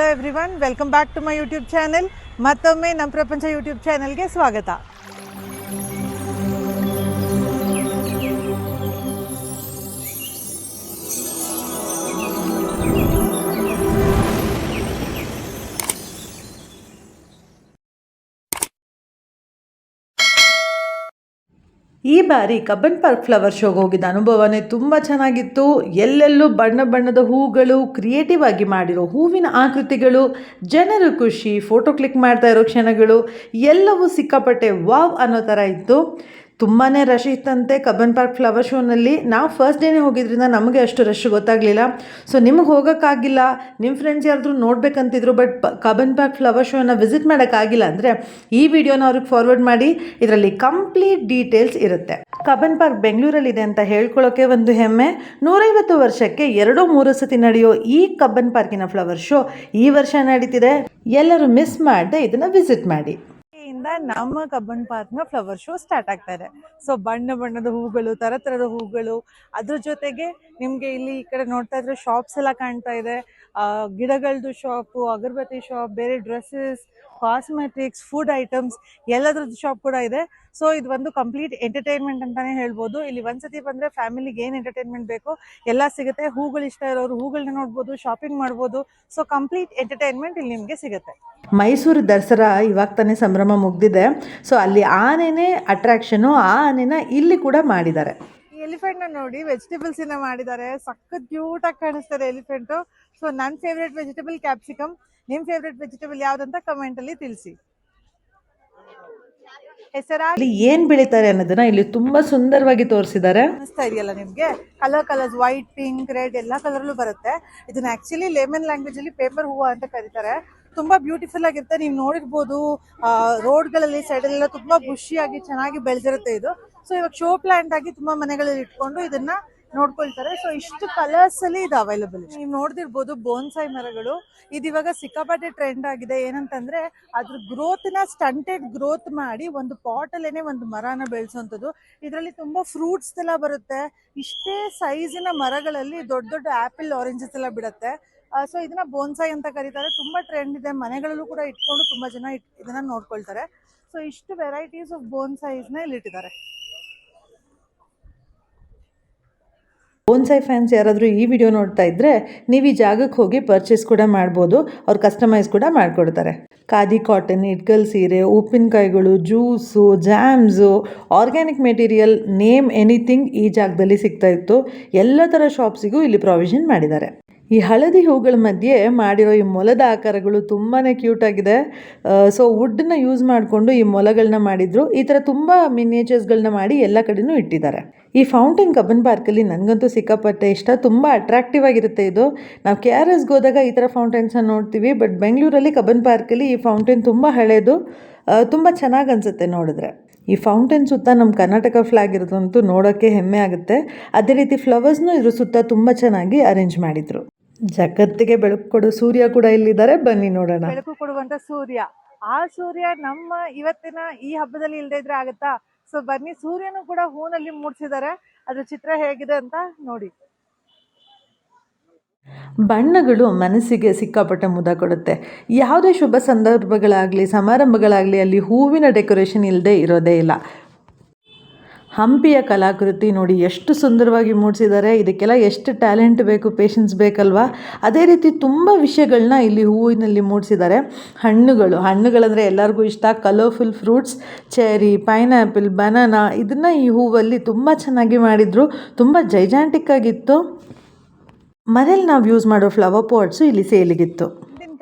Hello everyone welcome back to my YouTube channel ಮತ್ತೊಮ್ಮೆ ನಮ್ಮ ಪ್ರಪಂಚ ಯೂಟ್ಯೂಬ್ ಚಾನೆಲ್ಗೆ ಸ್ವಾಗತ. ಈ ಬಾರಿ ಕಬ್ಬನ್ ಪಾರ್ಕ್ ಫ್ಲವರ್ ಶೋಗೆ ಹೋಗಿದ್ದ ಅನುಭವನೇ ತುಂಬ ಚೆನ್ನಾಗಿತ್ತು. ಎಲ್ಲೆಲ್ಲೂ ಬಣ್ಣ ಬಣ್ಣದ ಹೂಗಳು ಕ್ರಿಯೇಟಿವ್ ಆಗಿ ಮಾಡಿರೋ ಹೂವಿನ ಆಕೃತಿಗಳು, ಜನರು ಖುಷಿ ಫೋಟೋ ಕ್ಲಿಕ್ ಮಾಡ್ತಾ ಇರೋ ಕ್ಷಣಗಳು, ಎಲ್ಲವೂ ಸಿಕ್ಕಾಪಟ್ಟೆ ವಾವ್ ಅನ್ನೋ ಥರ ಇತ್ತು. ತುಂಬಾ ರಶ್ ಇತ್ತಂತೆ ಕಬ್ಬನ್ ಪಾರ್ಕ್ ಫ್ಲವರ್ ಶೋನಲ್ಲಿ ನಾವು ಫಸ್ಟ್ ಡೇನೇ ಹೋಗಿದ್ದರಿಂದ ನಮಗೆ ಅಷ್ಟು ರಶ್ ಗೊತ್ತಾಗಲಿಲ್ಲ. ಸೊ ನಿಮ್ಗೆ ಹೋಗೋಕ್ಕಾಗಿಲ್ಲ. ನಿಮ್ಮ ಫ್ರೆಂಡ್ಸ್ ಯಾರಾದರೂ ನೋಡಬೇಕಂತಿದ್ರು ಬಟ್ ಕಬ್ಬನ್ ಪಾರ್ಕ್ ಫ್ಲವರ್ ಶೋನ ವಿಸಿಟ್ ಮಾಡೋಕ್ಕಾಗಿಲ್ಲ ಅಂದರೆ ಈ ವಿಡಿಯೋನ ಅವ್ರಿಗೆ ಫಾರ್ವರ್ಡ್ ಮಾಡಿ. ಇದರಲ್ಲಿ ಕಂಪ್ಲೀಟ್ ಡೀಟೇಲ್ಸ್ ಇರುತ್ತೆ. ಕಬ್ಬನ್ ಪಾರ್ಕ್ ಬೆಂಗಳೂರಲ್ಲಿದೆ ಅಂತ ಹೇಳ್ಕೊಳ್ಳೋಕೆ ಒಂದು ಹೆಮ್ಮೆ. ನೂರೈವತ್ತು ವರ್ಷಕ್ಕೆ ಎರಡೋ ಮೂರು ಸತಿ ನಡೆಯೋ ಈ ಕಬ್ಬನ್ ಪಾರ್ಕಿನ ಫ್ಲವರ್ ಶೋ ಈ ವರ್ಷ ನಡೀತಿದೆ. ಎಲ್ಲರೂ ಮಿಸ್ ಮಾಡದೆ ಇದನ್ನು ವಿಸಿಟ್ ಮಾಡಿ. ಇಂದ ನಮ್ಮ ಕಬ್ಬನ್ ಪಾರ್ಕ್ನ ಫ್ಲವರ್ ಶೋ ಸ್ಟಾರ್ಟ್ ಆಗ್ತಾ ಇದೆ. ಸೊ ಬಣ್ಣ ಬಣ್ಣದ ಹೂಗಳು ತರ ತರದ ಹೂಗಳು ಅದ್ರ ಜೊತೆಗೆ ನಿಮ್ಗೆ ಇಲ್ಲಿ ಈ ಕಡೆ ನೋಡ್ತಾ ಇದ್ರೆ ಶಾಪ್ಸ್ ಎಲ್ಲ ಕಾಣ್ತಾ ಇದೆ. ಆ, ಗಿಡಗಳದ್ದು ಶಾಪು ಅಗರಬತ್ತಿ ಶಾಪ್ ಬೇರೆ ಡ್ರೆಸ್ಸಸ್ ಕಾಸ್ಮೆಟಿಕ್ಸ್ ಫುಡ್ ಐಟಮ್ಸ್ ಎಲ್ಲದ್ರದ್ದು ಶಾಪ್ ಕೂಡ ಇದೆ. ಸೊ ಇದು ಒಂದು ಕಂಪ್ಲೀಟ್ ಎಂಟರ್ಟೈನ್ಮೆಂಟ್ ಅಂತಾನೆ ಹೇಳ್ಬೋದು. ಇಲ್ಲಿ ಒಂದ್ಸತಿ ಬಂದ್ರೆ ಫ್ಯಾಮಿಲಿಗೆ ಏನ್ ಎಂಟರ್ಟೈನ್ಮೆಂಟ್ ಬೇಕು ಎಲ್ಲ ಸಿಗುತ್ತೆ. ಹೂಗಳು ಇಷ್ಟ ಇರೋರು ಹೂಗಳನ್ನ ನೋಡ್ಬೋದು ಶಾಪಿಂಗ್ ಮಾಡ್ಬೋದು. ಸೊ ಕಂಪ್ಲೀಟ್ ಎಂಟರ್ಟೈನ್ಮೆಂಟ್ ಇಲ್ಲಿ ನಿಮ್ಗೆ ಸಿಗುತ್ತೆ. ಮೈಸೂರು ದಸರಾ ಇವಾಗ ತಾನೇ ಸಂಭ್ರಮ ಮುಗ್ದಿದೆ. ಸೊ ಅಲ್ಲಿ ಆನೆನೇ ಅಟ್ರಾಕ್ಷನು ಆ ಆನೆನ ಇಲ್ಲಿ ಕೂಡ ಮಾಡಿದ್ದಾರೆ. ಎಲಿಫೆಂಟ್ನ ನೋಡಿ ವೆಜಿಟೇಬಲ್ಸ್ ಇಂದ ಮಾಡಿದ್ದಾರೆ. ಸಖತ್ ಕ್ಯೂಟ್ ಆಗಿ ಕಾಣಿಸ್ತಾರೆ ಎಲಿಫೆಂಟ್. ಸೊ ನನ್ನ ಫೇವ್ರೆಟ್ ವೆಜಿಟೇಬಲ್ ಕ್ಯಾಪ್ಸಿಕಮ್ ನಿಮ್ ಫೇವ್ರೆಟ್ ವೆಜಿಟೇಬಲ್ ಯಾವ್ದಂತ ಕಮೆಂಟ್ ಅಲ್ಲಿ ತಿಳಿಸಿ. ಹೆಸರಾ ಏನ್ ಏನು ಬೆಳೀತಾರೆ ಅನ್ನೋದನ್ನ ಇಲ್ಲಿ ತುಂಬಾ ಸುಂದರವಾಗಿ ತೋರಿಸಿದ್ದಾರೆ. ಅನಿಸ್ತಾ ಇದೆಯಲ್ಲ ನಿಮ್ಗೆ? Colour colours white pink red ಎಲ್ಲಾ ಕಲರ್ ಬರುತ್ತೆ. ಇದನ್ನ ಆಕ್ಚುಲಿ ಲೆಮನ್ ಲ್ಯಾಂಗ್ವೇಜ್ ಅಲ್ಲಿ ಪೇಪರ್ ಹೂವು ಅಂತ ಕರೀತಾರೆ. ತುಂಬಾ ಬ್ಯೂಟಿಫುಲ್ ಆಗಿರುತ್ತೆ. ನೀವು ನೋಡಿರ್ಬೋದು ರೋಡ್ಗಳಲ್ಲಿ ಸೈಡ್ ಎಲ್ಲ ತುಂಬಾ ಖುಷಿಯಾಗಿ ಚೆನ್ನಾಗಿ ಬೆಳೆದಿರುತ್ತೆ ಇದು. ಸೊ ಇವಾಗ ಶೋ ಪ್ಲಾಂಟ್ ಆಗಿ ತುಂಬಾ ಮನೆಗಳಲ್ಲಿ ಇಟ್ಕೊಂಡು ಇದನ್ನ ನೋಡ್ಕೊಳ್ತಾರೆ. ಸೊ ಇಷ್ಟು ಕಲರ್ಸ್ ಅಲ್ಲಿ ಇದು ಅವೈಲಬಲ್ ನೀವು ನೋಡ್ದಿರ್ಬೋದು ಬೋನ್ಸಾಯಿ ಮರಗಳು. ಇದು ಇವಾಗ ಸಿಕ್ಕಾಪಟ್ಟೆ ಟ್ರೆಂಡ್ ಆಗಿದೆ. ಏನಂತಂದ್ರೆ ಅದ್ರ ಗ್ರೋತ್ನ ಸ್ಟಂಟೆಡ್ ಗ್ರೋತ್ ಮಾಡಿ ಒಂದು ಪಾಟ್ ಅಲ್ಲೇನೆ ಒಂದು ಮರನ ಬೆಳೆಸುವಂಥದ್ದು ಇದರಲ್ಲಿ ತುಂಬಾ ಫ್ರೂಟ್ಸ್ ಎಲ್ಲ ಬರುತ್ತೆ. ಇಷ್ಟೇ ಸೈಜಿನ ಮರಗಳಲ್ಲಿ ದೊಡ್ಡ ದೊಡ್ಡ ಆಪಲ್ ಆರೆಂಜಸ್ ಎಲ್ಲ ಬಿಡುತ್ತೆ. ಸೊ ಇದನ್ನ ಬೋನ್ಸಾಯಿ ಅಂತ ಕರೀತಾರೆ. ತುಂಬಾ ಟ್ರೆಂಡ್ ಇದೆ. ಮನೆಗಳಲ್ಲೂ ಕೂಡ ಇಟ್ಕೊಂಡು ತುಂಬಾ ಜನ ಇದನ್ನ ನೋಡ್ಕೊಳ್ತಾರೆ. ಸೊ ಇಷ್ಟು ವೆರೈಟೀಸ್ ಆಫ್ ಬೋನ್ಸೈಸ್ನ ಇಲ್ಲಿ ಇಟ್ಟಿದ್ದಾರೆ. ಬೋನ್ಸಾಯಿ ಫ್ಯಾನ್ಸ್ ಯಾರಾದರೂ ಈ ವಿಡಿಯೋ ನೋಡ್ತಾ ಇದ್ದರೆ ನೀವು ಈ ಜಾಗಕ್ಕೆ ಹೋಗಿ ಪರ್ಚೇಸ್ ಕೂಡ ಮಾಡ್ಬೋದು. ಅವ್ರು ಕಸ್ಟಮೈಸ್ ಕೂಡ ಮಾಡಿಕೊಡ್ತಾರೆ. ಖಾದಿ ಕಾಟನ್ ಇಟ್ಕಲ್ ಸೀರೆ, ಉಪ್ಪಿನಕಾಯಿಗಳು juice jams organic material name anything ಈ ಜಾಗದಲ್ಲಿ ಸಿಗ್ತಾ ಇತ್ತು. ಎಲ್ಲ ಥರ ಶಾಪ್ಸಿಗೂ ಇಲ್ಲಿ ಪ್ರಾವಿಷನ್ ಮಾಡಿದ್ದಾರೆ. ಈ ಹಳದಿ ಹೂಗಳ ಮಧ್ಯೆ ಮಾಡಿರೋ ಈ ಮೊಲದ ಆಕಾರಗಳು ತುಂಬಾ ಕ್ಯೂಟ್ ಆಗಿದೆ. ಸೊ ವುಡ್ನ ಯೂಸ್ ಮಾಡಿಕೊಂಡು ಈ ಮೊಲಗಳನ್ನ ಮಾಡಿದ್ರು. ಈ ಥರ ತುಂಬ ಮಿನಿಯೇಚರ್ಸ್ಗಳನ್ನ ಮಾಡಿ ಎಲ್ಲ ಕಡೆನೂ ಇಟ್ಟಿದ್ದಾರೆ. ಈ ಫೌಂಟೇನ್ ಕಬ್ಬನ್ ಪಾರ್ಕಲ್ಲಿ ನನಗಂತೂ ಸಿಕ್ಕಾಪಟ್ಟೆ ಇಷ್ಟ. ತುಂಬ ಅಟ್ರಾಕ್ಟಿವ್ ಆಗಿರುತ್ತೆ ಇದು. ನಾವು ಕೆ ಆರ್ ಎಸ್ಗೆ ಹೋದಾಗ ಈ ಥರ ಫೌಂಟೇನ್ಸನ್ನ ನೋಡ್ತೀವಿ ಬಟ್ ಬೆಂಗಳೂರಲ್ಲಿ ಕಬ್ಬನ್ ಪಾರ್ಕಲ್ಲಿ ಈ ಫೌಂಟೇನ್ ತುಂಬ ಹಳೇದು. ತುಂಬ ಚೆನ್ನಾಗಿ ಅನಿಸುತ್ತೆ ನೋಡಿದ್ರೆ. ಈ ಫೌಂಟೇನ್ ಸುತ್ತ ನಮ್ಮ ಕರ್ನಾಟಕ ಫ್ಲಾಗ್ ಇರೋದಂತೂ ನೋಡೋಕ್ಕೆ ಹೆಮ್ಮೆ ಆಗುತ್ತೆ. ಅದೇ ರೀತಿ ಫ್ಲವರ್ಸ್ನೂ ಇದ್ರ ಸುತ್ತ ತುಂಬ ಚೆನ್ನಾಗಿ ಅರೇಂಜ್ ಮಾಡಿದರು. ಜಗತ್ತಿಗೆ ಬೆಳಕು ಕೊಡೋ ಸೂರ್ಯ ಕೂಡ ಇಲ್ಲಿದ್ದಾರೆ. ಬನ್ನಿ ನೋಡೋಣ. ಬೆಳಕು ಕೊಡುವಂತ ಸೂರ್ಯ. ಆ ಸೂರ್ಯ ನಮ್ಮ ಇವತ್ತಿನ ಈ ಹಬ್ಬದಲ್ಲಿ ಇಲ್ಲದೆ ಇದ್ರೆ ಆಗುತ್ತಾ? ಸೊ ಬನ್ನಿ ಸೂರ್ಯನು ಕೂಡ ಹೂನಲ್ಲಿ ಮೂಡಿಸಿದ್ದಾರೆ. ಅದ್ರ ಚಿತ್ರ ಹೇಗಿದೆ ಅಂತ ನೋಡಿ. ಬಣ್ಣಗಳು ಮನಸ್ಸಿಗೆ ಸಿಕ್ಕಾಪಟ್ಟೆ ಮುದ ಕೊಡುತ್ತೆ. ಯಾವುದೇ ಶುಭ ಸಂದರ್ಭಗಳಾಗಲಿ ಸಮಾರಂಭಗಳಾಗಲಿ ಅಲ್ಲಿ ಹೂವಿನ ಡೆಕೋರೇಷನ್ ಇಲ್ಲದೆ ಇರೋದೇ ಇಲ್ಲ. ಹಂಪಿಯ ಕಲಾಕೃತಿ ನೋಡಿ ಎಷ್ಟು ಸುಂದರವಾಗಿ ಮೂಡಿಸಿದ್ದಾರೆ. ಇದಕ್ಕೆಲ್ಲ ಎಷ್ಟು ಟ್ಯಾಲೆಂಟ್ ಬೇಕು ಪೇಷನ್ಸ್ ಬೇಕಲ್ವಾ? ಅದೇ ರೀತಿ ತುಂಬ ವಿಷಯಗಳನ್ನ ಇಲ್ಲಿ ಹೂವಿನಲ್ಲಿ ಮೂಡಿಸಿದ್ದಾರೆ. ಹಣ್ಣುಗಳು, ಹಣ್ಣುಗಳಂದರೆ ಎಲ್ಲರಿಗೂ ಇಷ್ಟ. Colourful fruits cherry pineapple banana ಇದನ್ನು ಈ ಹೂವಲ್ಲಿ ತುಂಬ ಚೆನ್ನಾಗಿ ಮಾಡಿದರು. ತುಂಬ ಜೈಜಾಂಟಿಕ್ ಆಗಿತ್ತು. ಮನೇಲಿ ನಾವು ಯೂಸ್ ಮಾಡೋ ಫ್ಲವರ್ ಪಾಟ್ಸು ಇಲ್ಲಿ ಸೇಲಿಗಿತ್ತು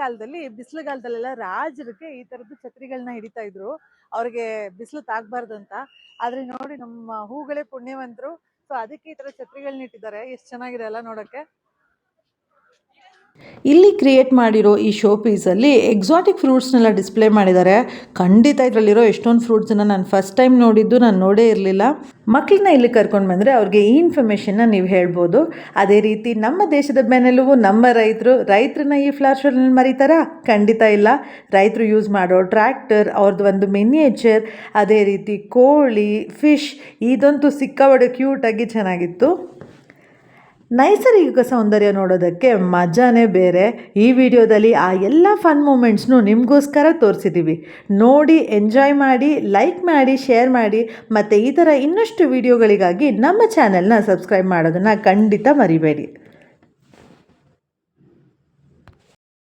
ಕಾಲದಲ್ಲಿ, ಬಿಸಿಲುಗಾಲದಲ್ಲೆಲ್ಲ ರಾಜರಿಗೆ ಈ ತರದ್ದು ಛತ್ರಿಗಳನ್ನ ಹಿಡಿತಾ ಇದ್ರು. ಅವ್ರಿಗೆ ಬಿಸಿಲು ತಾಗ್ಬಾರ್ದು ಅಂತ ಆದ್ರೆ ನೋಡಿ ನಮ್ಮ ಹೂಗಳೇ ಪುಣ್ಯವಂತರು. ಸೊ ಅದಕ್ಕೆ ಈ ತರ ಛತ್ರಿಗಳನ್ನ ಇಟ್ಟಿದ್ದಾರೆ. ಎಷ್ಟು ಚೆನ್ನಾಗಿದೆ ಅಲ್ಲ ನೋಡಕ್ಕೆ. ಇಲ್ಲಿ ಕ್ರಿಯೇಟ್ ಮಾಡಿರೋ ಈ ಶೋ ಪೀಸಲ್ಲಿ ಎಕ್ಸಾಟಿಕ್ ಫ್ರೂಟ್ಸ್ನೆಲ್ಲ ಡಿಸ್ಪ್ಲೇ ಮಾಡಿದ್ದಾರೆ. ಖಂಡಿತ ಇದರಲ್ಲಿರೋ ಎಷ್ಟೊಂದು ಫ್ರೂಟ್ಸನ್ನು ನಾನು ಫಸ್ಟ್ ಟೈಮ್ ನೋಡಿದ್ದು ನಾನು ನೋಡೇ ಇರಲಿಲ್ಲ. ಮಕ್ಕಳನ್ನ ಇಲ್ಲಿ ಕರ್ಕೊಂಡು ಬಂದರೆ ಅವ್ರಿಗೆ ಈ ಇನ್ಫಾರ್ಮೇಷನ್ನ ನೀವು ಹೇಳ್ಬೋದು. ಅದೇ ರೀತಿ ನಮ್ಮ ದೇಶದ ಬೆನ್ನೆಲುಬು ನಮ್ಮ ರೈತರು ರೈತರನ್ನ ಈ ಫ್ಲವರ್ ಶೋನಲ್ಲಿ ಮರೀತಾರಾ? ಖಂಡಿತ ಇಲ್ಲ. ರೈತರು ಯೂಸ್ ಮಾಡೋ ಟ್ರ್ಯಾಕ್ಟರ್ ಅವ್ರದ್ದು ಒಂದು ಮಿನಿಯೇಚರ್ ಅದೇ ರೀತಿ ಕೋಳಿ ಫಿಶ್ ಇದಂತೂ ಸಿಕ್ಕಾಪಟ್ಟೆ ಕ್ಯೂಟಾಗಿ ಚೆನ್ನಾಗಿತ್ತು. ನೈಸರ್ಗಿಕ ಸೌಂದರ್ಯ ನೋಡೋದಕ್ಕೆ ಮಜಾನೇ ಬೇರೆ. ಈ ವಿಡಿಯೋದಲ್ಲಿ ಆ ಎಲ್ಲ ಫನ್ ಮೂಮೆಂಟ್ಸ್ನು ನಿಮಗೋಸ್ಕರ ತೋರಿಸಿದ್ದೀವಿ ನೋಡಿ ಎಂಜಾಯ್ ಮಾಡಿ ಲೈಕ್ ಮಾಡಿ ಶೇರ್ ಮಾಡಿ, ಮತ್ತು ಈ ಥರ ಇನ್ನಷ್ಟು ವಿಡಿಯೋಗಳಿಗಾಗಿ ನಮ್ಮ ಚಾನೆಲ್ನ ಸಬ್ಸ್ಕ್ರೈಬ್ ಮಾಡೋದನ್ನು ಖಂಡಿತ ಮರಿಬೇಡಿ.